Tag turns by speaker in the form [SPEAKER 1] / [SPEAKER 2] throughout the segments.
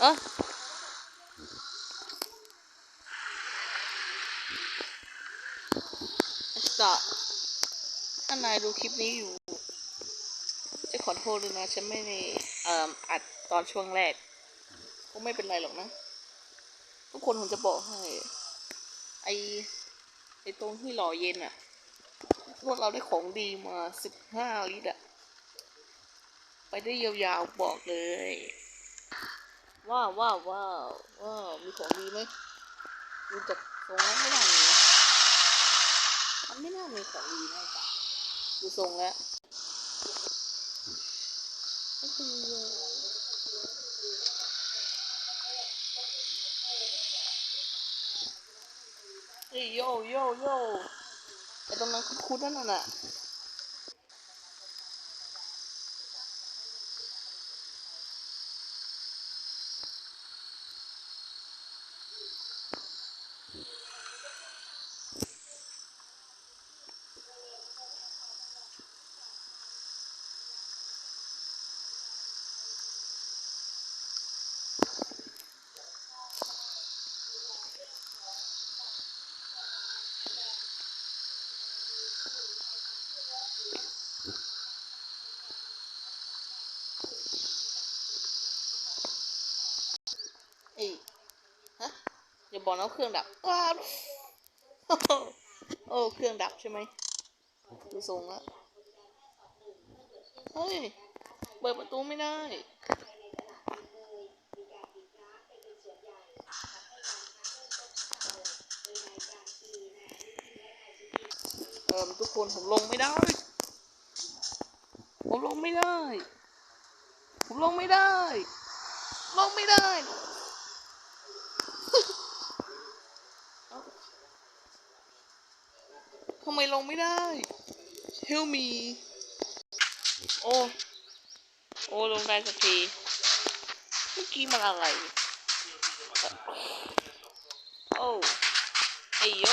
[SPEAKER 1] เออจะถ้านายดูคลิปนี้อยู่ จะขอโทษด้วยนะ ฉันไม่ได้อ่ออัดตอนช่วงแรกก็ไม่เป็นไรหรอกนะ ทุกคนผมจะบอกให้ ไอไอตรงที่หล่อเย็นอะพวกเราได้ของดีมาสิบห้าลิตรอะไปได้ยาวๆบอกเลย ว้าวว้าวว้าวว้าวมีของดีไหมดูจากทรงแล้วไม่น่ามีมันไม่น่ามีของดีนะจ๊ะดูทรงแล้วไม่ดีเลยเฮ้ยโยโยโยไอตรงนั้นคุ้นๆนั่นน่ะ อย่าบอกนะว่าเครื่องดับอ้าวโอ้เครื่องดับใช่ไหมดูทรงแล้วเฮ้ย เปิดประตูไม่ได้เออทุกคนผมลงไม่ได้ ผมลงไม่ได้ ผมลงไม่ได้ ลงไม่ได้ เอ้า ทำไมลงไม่ได้ Help me โอ้ โอ้ ลงได้สักที เมื่อกี้มันอะไร โอ้ไอโย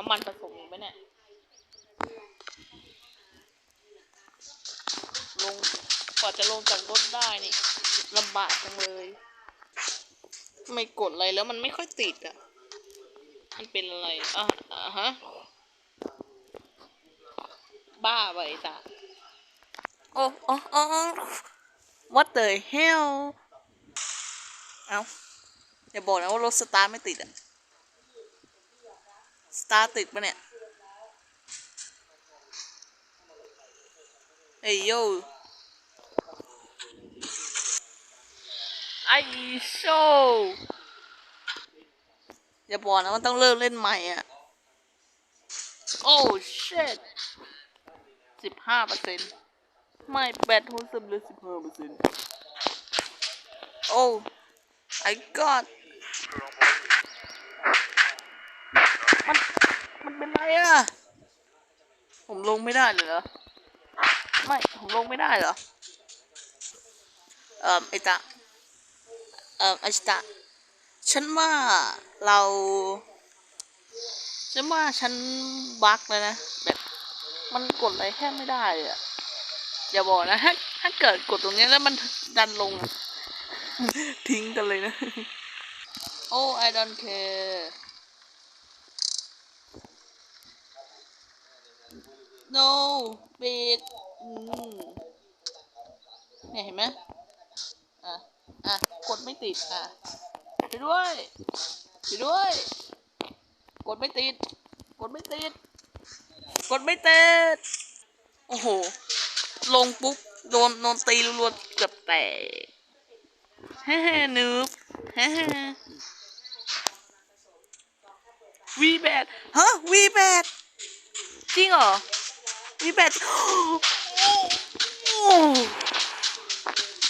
[SPEAKER 1] น้ำมันผสมอีกไหมเนี่ย ลงกว่าจะลงจากรถได้นี่ลำบากจังเลย ไม่กดอะไรแล้วมันไม่ค่อยติดอะ มันเป็นอะไรอะอะฮะ บ้าไปจ้ะโอ้โอ้โอ้ what the hell เอาอย่าบอกนะว่ารถสตาร์ทไม่ติดอะ สตาร์ทติดปะเนี่ยเฮ้ยโยไอโชอย่าบอกนะว่าต้องเลิกเล่นใหม่อะ โอ้ shit สิบห้าเปอร์เซ็นต์ไม่แบตโทรศัพท์เหลือสิบห้าเปอร์เซ็นต์โอ้ I got มัน มัน เป็นไรอะผมลงไม่ได้เลยเหรอ ไม่ ผมลงไม่ได้เหรอ เอ่อไอตาเอ่อไอตะฉันว่าเรา ฉันว่าฉันบั๊กเลยนะ แบบมันกดอะไรแทบไม่ได้อะอย่าบอกนะถ้าถ้าเกิดกดตรงนี้แล้วมันดันลง ทิ้งกันเลยนะ โอ้ I don't care no big อืมเนี่ยเห็นไหมอะ อะ กดไม่ติด อะไปด้วยไปด้วย กดไม่ติด กดไม่ติด กดไม่ติด โอ้โห ลงปุ๊บ โดนโดนตีรัวๆเกือบแตกฮ่าฮ่านูบฮ่าฮ่าวีแบดฮะวีแบดจริงเหรอ มีแบด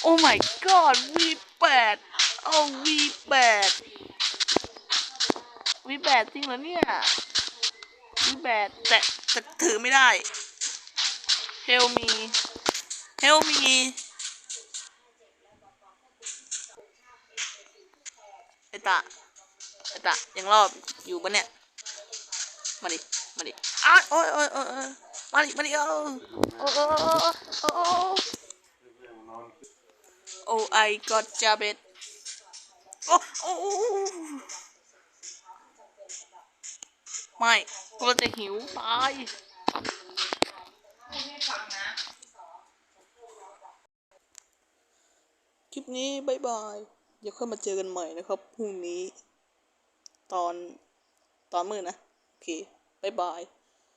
[SPEAKER 1] โอ้ my god วีแปดเอาวีแปดวีแปดจริงเหรอเนี่ยวีแปดแต่แต่ถือไม่ได้เฮลมีเฮลมีไอตาไอตายังรอบอยู่ปะเนี่ย มาดิ มาดิอ้าโอ้ยโอ้ยโอ้ย มาดิมาดิโอ้โอ้โอ้โอ้โอ้โอ้โอ้ไอ got จาเบตโอ้โอ้โอ้ไม่เราจะหิวตายคลิปนี้บายบายเดี๋ยวค่อยมาเจอกันใหม่นะครับพรุ่งนี้ ตอนตอนมืดนะ โอเคบายบาย